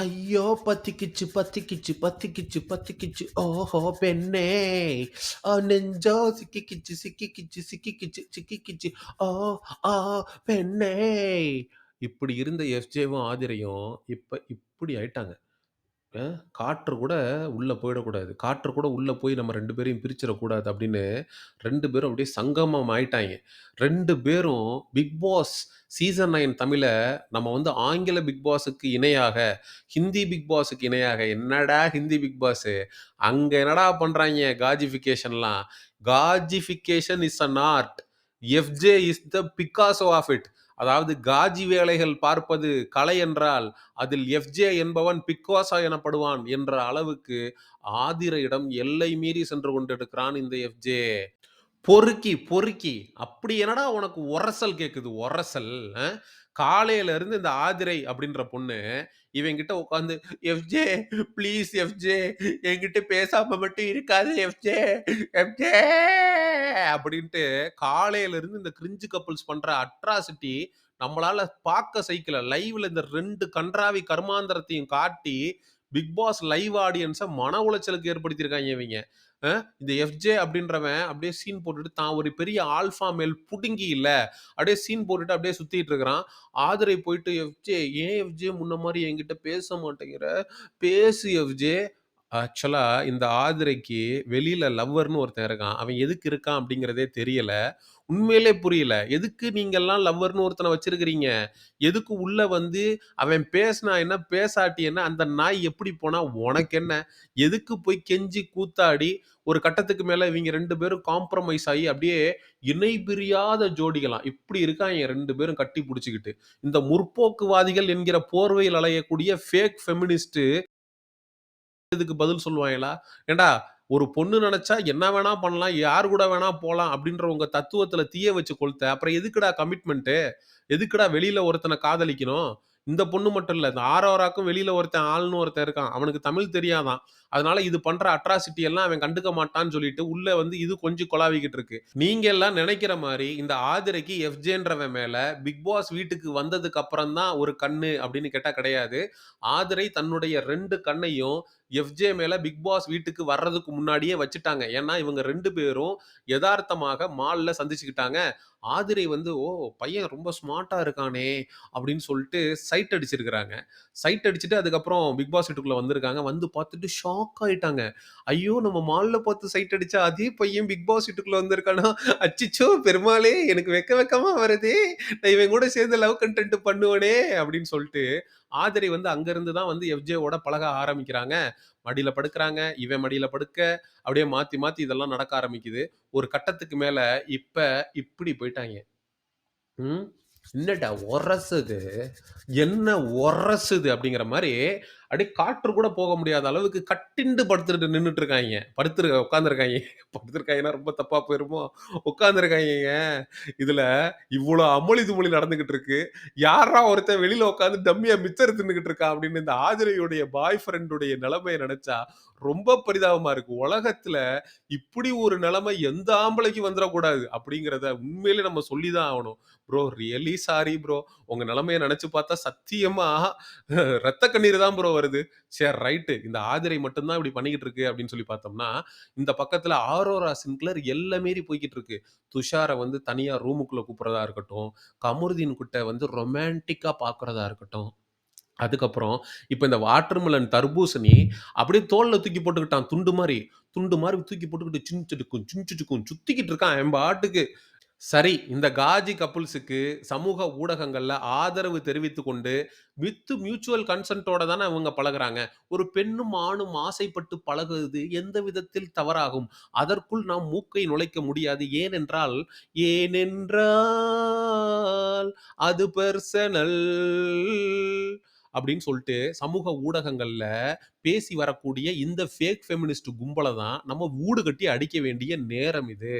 ஐயோ! பத்திக்கிச்சு, பத்திக்கிச்சு, பத்திக்கிச்சு, பத்திக்கிச்சு. ஓஹோ! பெண்ணே! ஆ நெஞ்சோ சிக்கிக்கிச்சு, சிக்கிக்கிச்சு, சிக்கிக்கிச்சு, சிக்கிக்கிச்சு. ஓ! ஆ பெண்ணே! இப்படி இருந்த எஃப்ஜேவும், ஆதிரையும் இப்போ இப்படி ஆயிட்டாங்க. அ காற்று கூட உள்ள போயிடக்கூடாது. காற்று கூட உள்ள போய் நம்ம 2 பேரையும் பிரிச்சிறக்கூடாது அப்படின்னு 2 பேரும் அப்படியே சங்கமம் ஆயிட்டாய்ங்க. 2 பேரும் பிக் பாஸ் சீசன் 9 தமிழ நம்ம வந்து ஆங்கில பிக் பாஸுக்கு இணையாக, ஹிந்தி பிக் பாஸுக்கு இணையாக என்னடா ஹிந்தி பிக் பாஸு? அங்க என்னடா பண்றாய்ங்க காஜிஃபிகேஷன்லாம். Kajification is an art. FJ is the Picasso of it. அதாவது காஜி வேலைகள் பார்ப்பது கலை என்றால், அதில் எஃப்ஜே என்பவன் பிக்வாசா எனப்படுவான் என்ற அளவுக்கு ஆதிர இடம் எல்லை மீறி சென்று கொண்டிருக்கிறான் இந்த எஃப்ஜே. பொறுக்கி, பொறுக்கி. அப்படி என்னடா உனக்கு ஒரசல் கேட்குது ஒரசல். காலையில இருந்து இந்த ஆதிரை அப்படின்ற பொண்ணு, இவங்கிட்ட உட்காந்து "எஃப்ஜே ப்ளீஸ் எஃப்ஜே என்கிட்ட பேசாம மட்டும் இருக்காது எஃப்ஜே, எஃப்ஜே" அப்படின்ட்டு காலையில இருந்து இந்த கிரிஞ்சு கப்பிள்ஸ் பண்ற அட்ராசிட்டி நம்மளால பார்க்க சகிக்கல. லைவ்ல இந்த ரெண்டு கன்றாவி கர்மாந்திரத்தையும் காட்டி, பிக் பாஸ் லைவ் ஆடியன்ஸை மன உளைச்சலுக்கு ஏற்படுத்தியிருக்காங்க இவங்க இந்த எஃப்ஜே அப்படின்றவன் அப்படியே சீன் போட்டுட்டு தான் ஒரு பெரிய ஆல்ஃபா மேல் புடுங்கி இல்லை அப்படியே சீன் போட்டுட்டு அப்படியே சுத்திட்டு இருக்கிறான். ஆதரை போயிட்டு எஃப்ஜே ஏன் எஃப்ஜே முன்ன மாதிரி என்கிட்ட பேச மாட்டேங்கிற? பேசு எஃப்ஜே. ஆக்சுவலா இந்த ஆதிரைக்கு வெளியில லவ்வர்ன்னு ஒருத்தன் இருக்கான். அவன் எதுக்கு இருக்கான் அப்படிங்கிறதே தெரியல. உண்மையிலே புரியல. எதுக்கு நீங்கலாம் லவ்வர்ன்னு ஒருத்தன வச்சிருக்கிறீங்க? எதுக்கு உள்ள வந்து அவன் பேசினா என்ன? பேசாட்டி என்ன? அந்த நாய் எப்படி போனா உனக்கென்ன? எதுக்கு போய் கெஞ்சி கூத்தாடி, ஒரு கட்டத்துக்கு மேல இவங்க 2 பேரும் காம்ப்ரமைஸ் ஆயி அப்படியே இணை பிரியாத ஜோடிகளாம். இப்படி இருக்காய்ங்க 2 பேரும் கட்டி புடிச்சுக்கிட்டு. இந்த முற்போக்குவாதிகள் என்கிற போர்வையில் அலையக்கூடிய ஃபேக் ஃபெமினிஸ்ட் இதுக்கு பதில் சொல்லுவாங்களா? ஏண்டா ஒரு பொண்ணு நினைச்சா என்ன வேணா பண்ணலாம், யார் கூட வேணா போலாம் அப்படின்ற உங்க தத்துவத்துல தீய வச்சு கொளுத்த, அப்புறம் எதுக்குடா கமிட்மெண்ட்டு எதுக்குடா வெளியில ஒருத்தனை காதலிக்கணும்? இந்த பொண்ணு மட்டும் இல்ல. இந்த ஆரோராக்கும் வெளியில ஒருத்தன் ஆள்னு ஒருத்தன் இருக்கான். அவனுக்கு தமிழ் தெரியாதான் அதனால இது பண்ற அட்ராசிட்டி எல்லாம் அவன் கண்டுக்க மாட்டான்னு சொல்லிட்டு, உள்ள வந்து இது கொஞ்சம் கொலாவிக்கிட்டு இருக்கு. நீங்க எல்லாம் நினைக்கிற மாதிரி இந்த ஆதிரைக்கு எஃப்ஜேன்றவன் மேல பிக் பாஸ் வீட்டுக்கு வந்ததுக்கு அப்புறம் தான் ஒரு கண்ணு அப்படின்னு கேட்டா கிடையாது. ஆதிரை தன்னுடைய ரெண்டு கண்ணையும் எஃப்ஜே மேல பிக் பாஸ் வீட்டுக்கு வர்றதுக்கு முன்னாடியே வச்சுட்டாங்க. ஏன்னா, இவங்க ரெண்டு பேரும் எதார்த்தமாக மால்ல சந்திச்சுக்கிட்டாங்க. ஆதிரை வந்து, "ஓ! பையன் ரொம்ப ஸ்மார்ட்டாக இருக்கானே!" அப்படின்னு சொல்லிட்டு சைட் அடிச்சிருக்கிறாங்க. சைட் அடிச்சுட்டு அதுக்கப்புறம் பிக் பாஸ் வீட்டுக்குள்ள வந்திருக்காங்க. வந்து பார்த்துட்டு ஷாக் ஆயிட்டாங்க. ஐயோ! நம்ம மாலில் பார்த்து சைட் அடித்தா அதே பையன் பிக் பாஸ் வீட்டுக்குள்ள வந்திருக்கானா? அச்சிச்சோ பெருமாளே! எனக்கு வெக்க வெக்கமாக வருதே! நான் இவன் கூட சேர்ந்து லவ் கன்டென்ட் பண்ணுவனே! அப்படின்னு சொல்லிட்டு ஆதிரை வந்து அங்கேருந்து தான் வந்து எஃப்ஜேவோட பழக ஆரம்பிக்கிறாங்க. மடியில் படுக்கிறாங்க இவன் மடியில் படுக்க, அப்படியே மாற்றி மாற்றி இதெல்லாம் நடக்க ஆரம்பிக்குது. ஒரு கட்டத்துக்கு மேலே இப்போ இப்படி போயிட்டாங்க ம். "என்னடா ஒரசுது? என்ன ஒரசுது?" அப்படிங்கிற மாதிரி அப்படியே காற்று கூட போக முடியாத அளவுக்கு கட்டிண்டு படுத்துட்டு நின்றுட்டு இருக்காங்க படுத்துரு உட்காந்துருக்காங்க படுத்துருக்காங்கன்னா ரொம்ப தப்பா போயிருமோ? உட்காந்துருக்காங்க இதுல இவ்ளோ அமளி துமொழி நடந்துகிட்டு இருக்கு. யாரா ஒருத்தன் வெளியில உட்காந்து டம்மியா மிச்சர் தின்னுகிட்டு இருக்கா அப்படின்னு இந்த ஆதிரையுடைய பாய் ஃப்ரெண்டுடைய நிலைமையை நினைச்சா ரொம்ப பரிதாபமா இருக்கு. உலகத்துல இப்படி ஒரு நிலைமை எந்த ஆம்பளைக்கும் வந்துடக்கூடாது அப்படிங்கிறத உண்மையிலே நம்ம சொல்லி தான் ப்ரோ ரியலி சாரி ப்ரோ. உங்க நிலைமையை நினைச்சு பார்த்தா சத்தியமா ரத்த கண்ணீர் தான் ப்ரோ வருது. சரி ரைட்டு. இந்த ஆதிரை மட்டும்தான் இப்படி பண்ணிக்கிட்டு இருக்கு அப்படின்னு சொல்லி பார்த்தோம்னா, இந்த பக்கத்தில் ஆரோரா சின்க்ளர் எல்லாம் மீறி போய்கிட்டு இருக்கு. துஷாரை வந்து தனியாக ரூமுக்குள்ளே கூப்பிட்றதா இருக்கட்டும், கமருதீன் கிட்ட வந்து ரொமான்டிக்காக பார்க்குறதா இருக்கட்டும். அதுக்கப்புறம் இப்போ இந்த வாட்டர்மெலன் தர்பூசணி அப்படியே தோலில் தூக்கி போட்டுக்கிட்டான் துண்டு மாதிரி துண்டு மாதிரி தூக்கி போட்டுக்கிட்டு சின் சிடுக்கும், சுத்திக்கிட்டு இருக்கான் என் பாட்டுக்கு. சரி, இந்த காஜி கப்பிள்ஸுக்கு சமூக ஊடகங்கள்ல ஆதரவு தெரிவித்துக் கொண்டு, வித் மியூச்சுவல் கன்சென்ட்டோட தானே அவங்க பழகுறாங்க. ஒரு பெண்ணும், ஆணும் ஆசைப்பட்டு பழகுவது எந்த விதத்தில் தவறாகும்? அதற்குள் நாம் மூக்கை நுழைக்க முடியாது. ஏனென்றால் ஏனென்றால் அது பெர்சனல் அப்படின்னு சொல்லிட்டு சமூக ஊடகங்கள்ல பேசி வரக்கூடிய இந்த ஃபேக் ஃபெமினிஸ்ட் கும்பலை தான் நம்ம வீடு கட்டி அடிக்க வேண்டிய நேரம் இது.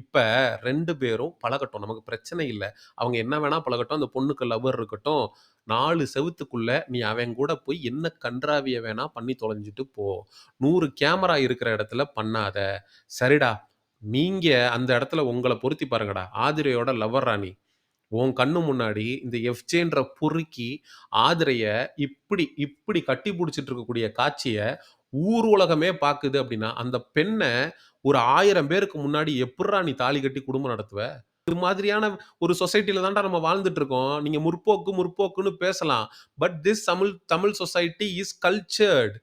இப்போ ரெண்டு பேரும் பழகட்டும். நமக்கு பிரச்சனை இல்லை அவங்க என்ன வேணா பழகட்டும். அந்த பொண்ணுக்கு லவ்வர் இருக்கட்டும். நாலு செவுத்துக்குள்ள நீ அவன் கூட போய் என்ன கன்றாவிய வேணா பண்ணி தொலைஞ்சிட்டு போ. நூறு கேமரா இருக்கிற இடத்துல பண்ணாத. சரிடா, நீங்க அந்த இடத்துல உங்களை பொருத்தி பாருங்கடா. ஆதிரையோட லவர் ராணி உன் கண்ணு முன்னாடி இந்த எஃப்ஜேன்ற பொறுக்கி ஆதிரைய இப்படி இப்படி கட்டி பிடிச்சிட்டு இருக்கக்கூடிய காட்சியை ஊர் உலகமே பார்க்குது அப்படின்னா அந்த பெண்ணை ஒரு ஆயிரம் பேருக்கு முன்னாடி எப்புட்றா நீ தாலி கட்டி குடும்பம் நடத்துவ? இது மாதிரியான ஒரு சொசைட்டில தான்டா நம்ம வாழ்ந்துட்டு இருக்கோம். நீங்க முற்போக்கு, முற்போக்குன்னு பேசலாம். But this Tamil Tamil society is cultured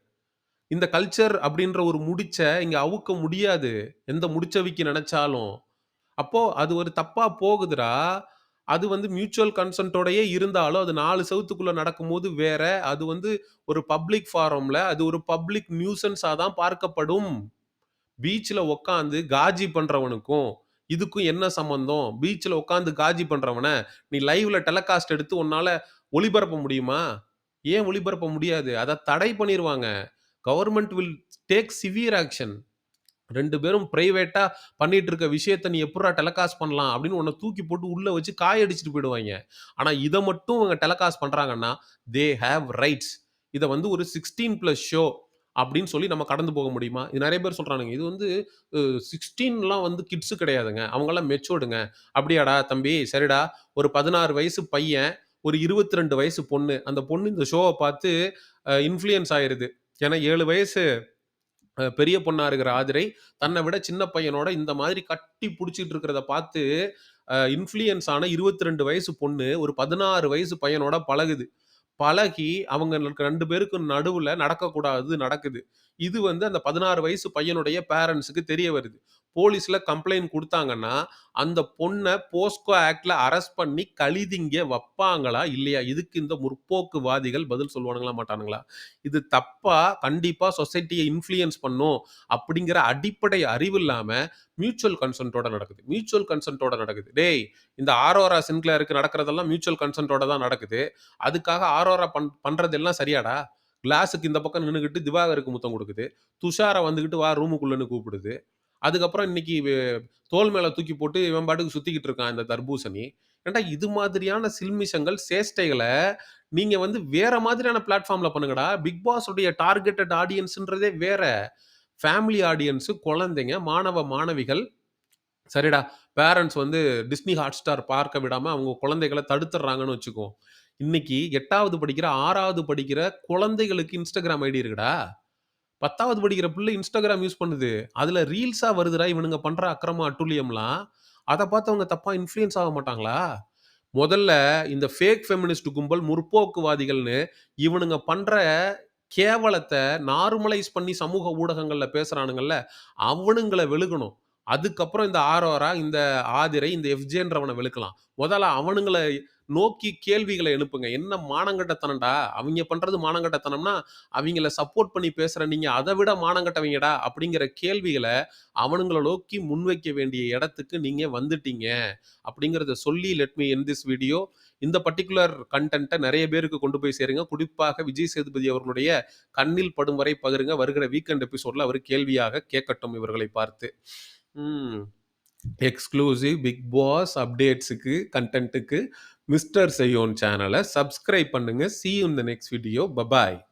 இந்த கல்ச்சர் அப்படின்ற ஒரு முடிச்ச இங்க அவுக்க முடியாது. எந்த முடிச்சவிக்கு நினைச்சாலும் அப்போ அது ஒரு தப்பா போகுதுடா. அது வந்து மியூச்சுவல் கன்சென்ட்டோடயே இருந்தாலும், அது 4 செவுத்துக்குள்ள நடக்கும்போது வேற. அது வந்து ஒரு பப்ளிக் ஃபாரம்ல அது ஒரு பப்ளிக் நியூசன்ஸா தான் பார்க்கப்படும். பீச்சில் உக்காந்து காஜி பண்றவனுக்கும், இதுக்கும் என்ன சம்மந்தம்? பீச்சில் உட்காந்து காஜி பண்றவன, நீ லைவ்ல டெலகாஸ்ட் எடுத்து உன்னால ஒளிபரப்ப முடியுமா? ஏன் ஒளிபரப்ப முடியாது? அதை தடை பண்ணிருவாங்க. Government will take severe action. ரெண்டு பேரும் பிரைவேட்டா பண்ணிட்டு இருக்க விஷயத்த நீ எப்படா டெலகாஸ்ட் பண்ணலாம்? அப்படின்னு உன்னை தூக்கி போட்டு உள்ள வச்சு காயடிச்சிட்டு போயிடுவாங்க போயிடுவாய்ங்க. ஆனா இதை மட்டும் இவங்க டெலகாஸ்ட் பண்றாங்கன்னா, தே ஹேவ் ரைட்ஸ். இதை வந்து ஒரு 16 ஷோ அப்படின்னு சொல்லி நம்ம கடந்து போக முடியுமா? இது நிறைய பேர் சொல்கிறானுங்க இது வந்து சிக்ஸ்டீன்லாம் வந்து கிட்ஸு கிடையாதுங்க. அவங்களாம் மெச்சோடுங்க அப்படியாடா தம்பி! சரிடா. ஒரு 16 வயசு பையன், ஒரு 22 வயசு பொண்ணு. அந்த பொண்ணு இந்த ஷோவை பார்த்து இன்ஃப்ளூயன்ஸ் ஆயிடுது ஏன்னா ஏழு வயசு பெரிய பொண்ணா இருக்கிற ஆதிரை, தன்னை விட சின்ன பையனோட இந்த மாதிரி கட்டி பிடிச்சிட்டு இருக்கிறத பார்த்து, இன்ஃப்ளூயன்ஸ் ஆன 22 வயசு பொண்ணு, ஒரு 16 வயசு பையனோட பழகுது. பழகி அவங்களுக்கு ரெண்டு பேருக்கும் நடுவில் நடக்கக்கூடாது நடக்குது. இது வந்து அந்த 16 வயசு பையனுடைய பேரண்ட்ஸுக்கு தெரிய வருது. போலீஸில் கம்ப்ளைண்ட் கொடுத்தாங்கன்னா அந்த பொண்ணை போஸ்கோ ஆக்டில் அரெஸ்ட் பண்ணி கழுதிங்க வைப்பாங்களா இல்லையா? இதுக்கு இந்த முற்போக்குவாதிகள் பதில் சொல்லுவானுங்களா? மாட்டானுங்களா? இது தப்பாக கண்டிப்பாக சொசைட்டியை இன்ஃப்ளூயன்ஸ் பண்ணும். அப்படிங்கிற அடிப்படை அறிவு இல்லாமல் மியூச்சுவல் கன்சென்ட்டோட நடக்குது. மியூச்சுவல் கன்சென்ட்டோட நடக்குது. டேய்! இந்த ஆரோரா சின்க்ளருக்கு நடக்கிறதெல்லாம் மியூச்சுவல் கன்சென்ட்டோட தான் நடக்குது. அதுக்காக ஆரோரா பண் பண்ணுறதெல்லாம் சரியாடா? கிளாஸுக்கு இந்த பக்கம் நின்றுக்கிட்டு திவாகருக்கு முத்தம் கொடுக்குது துஷாரை வந்துக்கிட்டு வா ரூமுக்குள்ளேன்னு கூப்பிடுது. அதுக்கப்புறம் இன்னைக்கு வே தோள் மேல தூக்கி போட்டு இவன் பாட்டுக்கு சுத்திக்கிட்டு இருக்கான் இந்த தர்பூசணி. ஏன்டா இது மாதிரியான சில்மிஷங்கள், சேஷ்டைகள நீங்க வந்து வேற மாதிரியான பிளாட்ஃபார்ம்ல பண்ணுங்கடா. பிக் பாஸ் உடைய டார்கெட்டட் ஆடியன்ஸ்ன்றதே வேற. ஃபேமிலி ஆடியன்ஸ், குழந்தைங்க, மாணவ, மாணவிகள். சரிடா. பேரண்ட்ஸ் வந்து Disney Hotstar பார்க்க விடாம அவங்க குழந்தைகள தடுத்துடுறாங்கன்னு வச்சுக்குவோம். இன்னைக்கு 8வது படிக்கிற, 6வது படிக்கிற குழந்தைகளுக்கு Instagram ஐடி இருக்குடா. 10வது படிக்கிற பிள்ளை இன்ஸ்டாகிராம் யூஸ் பண்ணுது. அதில் ரீல்ஸாக வருதுடா இவனுங்க பண்ணுற அக்கிரம அட்டுழியம்லாம் அதை பார்த்து அவங்க தப்பாக இன்ஃப்ளூயன்ஸ் ஆக மாட்டாங்களா? முதல்ல இந்த ஃபேக் ஃபெமினிஸ்ட் கும்பல், முற்போக்குவாதிகள்னு இவனுங்க பண்ணுற கேவலத்தை நார்மலைஸ் பண்ணி சமூக ஊடகங்களில் பேசுகிறானுங்கள்ல அவனுங்களை வெழுகணும் அதுக்கப்புறம் இந்த ஆரோரா, இந்த ஆதிரை, இந்த எஃப்ஜேன்றவனை வெளுக்கலாம். முதல்ல அவனுங்களை நோக்கி கேள்விகளை எழுப்புங்க. என்ன மானங்கெட்டத்தனம்டா! அவங்க பண்றது மானங்கெட்டத்தனம்னா, அவங்கள சப்போர்ட் பண்ணி பேசுற நீங்க அதை விட மானங்கட்டவங்கடா அப்படிங்கிற கேள்விகளை அவனுங்களை நோக்கி முன்வைக்க வேண்டிய இடத்துக்கு நீங்க வந்துட்டீங்க. அப்படிங்கிறத சொல்லி let me end this video. இந்த பர்ட்டிகுலர் கண்டென்ட்டை நிறைய பேருக்கு கொண்டு போய் சேருங்க. குறிப்பாக விஜய் சேதுபதி அவர்களுடைய கண்ணில் படும் வரை பகிருங்க. வருகிற வீக்கெண்ட் எபிசோட்ல அவர் கேள்வியாக கேட்கட்டும் இவர்களை பார்த்து. ம். எக்ஸ்க்ளூசிவ் பிக் பாஸ் அப்டேட்ஸ்க்கு, கன்டென்ட்க்கு மிஸ்டர் செய்யோன் சேனல சப்ஸ்கிரைப் பண்ணுங்க. See you in the next video. Bye bye.